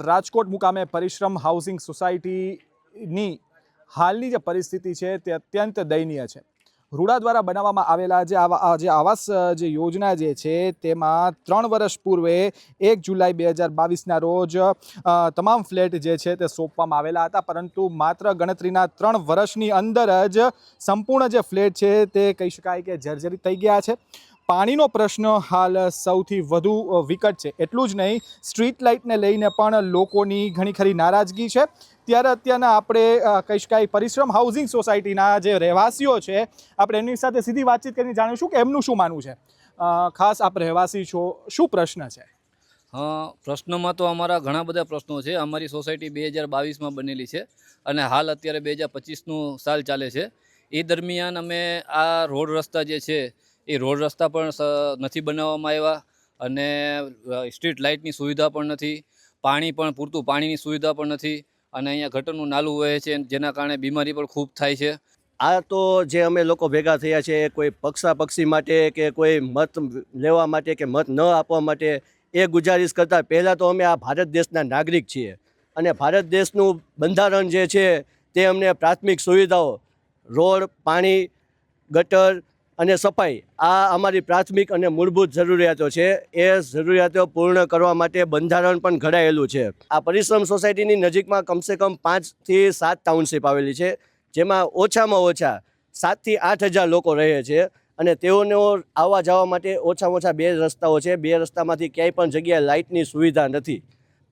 રાજકોટ મુકામે પરિશ્રમ હાઉસિંગ સોસાયટીની હાલની જે પરિસ્થિતિ છે તે અત્યંત દયનીય છે. રૂડા દ્વારા બનાવવામાં આવેલા જે આવા જે આવાસ જે યોજના જે છે તેમાં ત્રણ વર્ષ પૂર્વે એક જુલાઈ બે હજાર બાવીસના રોજ તમામ ફ્લેટ જે છે તે સોંપવામાં આવેલા હતા. પરંતુ માત્ર ગણતરીના ત્રણ વર્ષની અંદર જ સંપૂર્ણ જે ફ્લેટ છે તે કહી શકાય કે જર્જરિત થઈ ગયા છે. પાણીનો પ્રશ્ન હાલ સૌથી વધુ વિકટ છે. એટલું જ નહીં, સ્ટ્રીટ લાઇટને લઈને પણ લોકોની ઘણી ખરી નારાજગી છે. ત્યારે અત્યારના આપણે કહીશ કાંઈ પરિશ્રમ હાઉસિંગ સોસાયટીના જે રહેવાસીઓ છે, આપણે એમની સાથે સીધી વાતચીત કરીને જાણીશું કે એમનું શું માનવું છે. ખાસ આપ રહેવાસી છો, શું પ્રશ્ન છે? પ્રશ્નમાં તો અમારા ઘણા બધા પ્રશ્નો છે. અમારી સોસાયટી બે હજાર બાવીસમાં બનેલી છે અને હાલ અત્યારે બે હજાર પચીસનું સાલ ચાલે છે. એ દરમિયાન અમે આ રોડ રસ્તા જે છે એ રોડ રસ્તા પણ નથી બનાવવામાં આવ્યા અને સ્ટ્રીટ લાઇટની સુવિધા પણ નથી, પાણી પણ, પૂરતું પાણીની સુવિધા પણ નથી અને અહીંયા ગટરનું નાલું વહે છે જેના કારણે બીમારી પણ ખૂબ થાય છે. આ તો જે અમે લોકો ભેગા થયા છે કોઈ પક્ષા પક્ષી માટે કે કોઈ મત લેવા માટે કે મત ન આપવા માટે, એ ગુજારિશ કરતાં પહેલાં તો અમે આ ભારત દેશના નાગરિક છીએ. અને ભારત દેશનું બંધારણ જે છે, તે અમને પ્રાથમિક સુવિધાઓ, રોડ, પાણી, ગટર અને સફાઈ, આ અમારી પ્રાથમિક અને મૂળભૂત જરૂરિયાતો છે. એ જરૂરિયાતો પૂર્ણ કરવા માટે બંધારણ પણ ઘડાયેલું છે. આ પરિશ્રમ સોસાયટીની નજીકમાં કમસે કમ પાંચથી સાત ટાઉનશીપ આવેલી છે, જેમાં ઓછામાં ઓછા સાતથી આઠ હજાર લોકો રહે છે અને તેઓને આવવા જવા માટે ઓછામાં ઓછા બે રસ્તાઓ છે. બે રસ્તામાંથી ક્યાંય પણ જગ્યાએ લાઇટની સુવિધા નથી.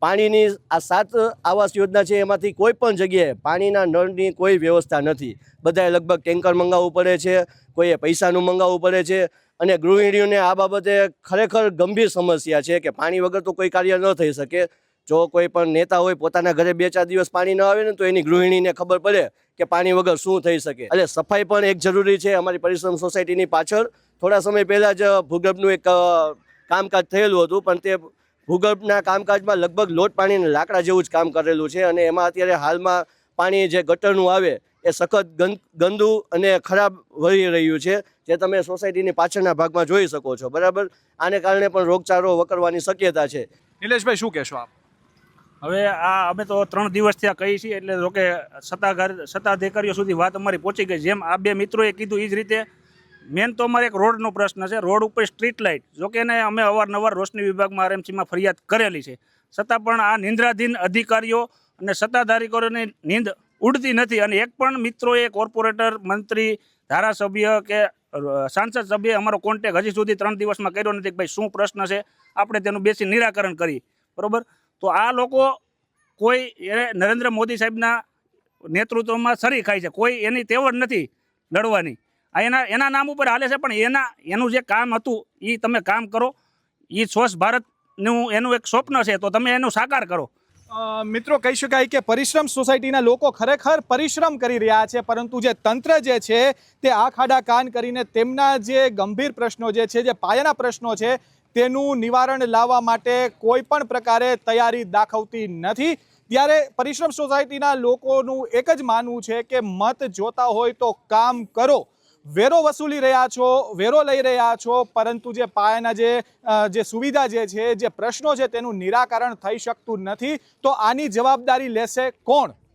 પાણીની આ સાત આવાસ યોજના છે, એમાંથી કોઈ પણ જગ્યાએ પાણીના નળની કોઈ વ્યવસ્થા નથી. બધાએ લગભગ ટેન્કર મંગાવવું પડે છે, કોઈએ પૈસાનું મંગાવવું પડે છે અને ગૃહિણીઓને આ બાબતે ખરેખર ગંભીર સમસ્યા છે કે પાણી વગર તો કોઈ કાર્ય ન થઈ શકે. જો કોઈ પણ નેતા હોય, પોતાના ઘરે બે ચાર દિવસ પાણી ન આવે ને તો એની ગૃહિણીને ખબર પડે કે પાણી વગર શું થઈ શકે. એટલે સફાઈ પણ એક જરૂરી છે, અમારી પરિશ્રમ સોસાયટીની પાછળ. થોડા સમય પહેલાં જ ભૂગર્ભનું એક કામકાજ થયેલું હતું, પણ તે ભૂગર્ભના કામકાજમાં લગભગ લોટ પાણીને લાકડા જેવું જ કામ કરેલું છે અને એમાં અત્યારે હાલમાં પાણી જે ગટરનું આવે એ સખત ગંદુ અને ખરાબ વહી રહ્યું છે જે તમે સોસાયટીની પાછળના ભાગમાં જોઈ શકો છો. બરાબર? આને કારણે પણ રોગચાળો વકરવાની શક્યતા છે. નિલેશભાઈ શું કહેશો આપ? હવે આ અમે તો ત્રણ દિવસથી આ કહીએ છીએ એટલે જોકે સત્તાધાર સત્તાધિકારીઓ સુધી વાત અમારી પહોંચી ગઈ. જેમ આ બે મિત્રોએ કીધું એ જ રીતે મેન તો અમારે એક રોડનો પ્રશ્ન છે. રોડ ઉપર સ્ટ્રીટ લાઇટ જોકે એને અમે અવારનવાર રોશની વિભાગમાં આરએમસીમાં ફરિયાદ કરેલી છે. છતાં પણ આ નિંદ્રાધીન અધિકારીઓ અને સત્તાધારીકોની નીંદ ઉડતી નથી અને એક પણ મિત્રોએ કોર્પોરેટર, મંત્રી, ધારાસભ્ય કે સાંસદ સભ્ય અમારો કોન્ટેક હજી સુધી ત્રણ દિવસમાં કર્યો નથી કે ભાઈ શું પ્રશ્ન છે, આપણે તેનું બેસી નિરાકરણ કરી. બરાબર? તો આ લોકો કોઈ નરેન્દ્ર મોદી સાહેબના નેતૃત્વમાં સરી ખાય છે. કોઈ એની તેવડ નથી લડવાની. આ એના એના નામ ઉપર હાલે છે, પણ એના એનું જે કામ હતું એ તમે કામ કરો. એ સ્વચ્છ ભારતનું એનું એક સ્વપ્ન છે, તો તમે એનું સાકાર કરો. મિત્રો, કહી શકાય કે પરિશ્રમ સોસાયટીના લોકો ખરેખર પરિશ્રમ કરી રહ્યા છે, પરંતુ જે તંત્ર જે છે, તે આ ખાડા કાન કરીને તેમના જે ગંભીર પ્રશ્નો જે છે, જે પાયાના પ્રશ્નો છે, તેનું નિવારણ લાવવા માટે કોઈ પણ પ્રકારે તૈયારી દાખવતી નથી. ત્યારે પરિશ્રમ સોસાયટીના લોકોનું એક જ માનવું છે કે મત જોતા હોય તો કામ કરો. વેરો વસૂલી રહ્યા છો, વેરો લઈ રહ્યા છો, પરંતુ જે પાયાના જે જે સુવિધા જે છે, જે પ્રશ્નો છે, તેનું નિરાકરણ થઈ શકતું નથી. તો આની જવાબદારી લેશે કોણ?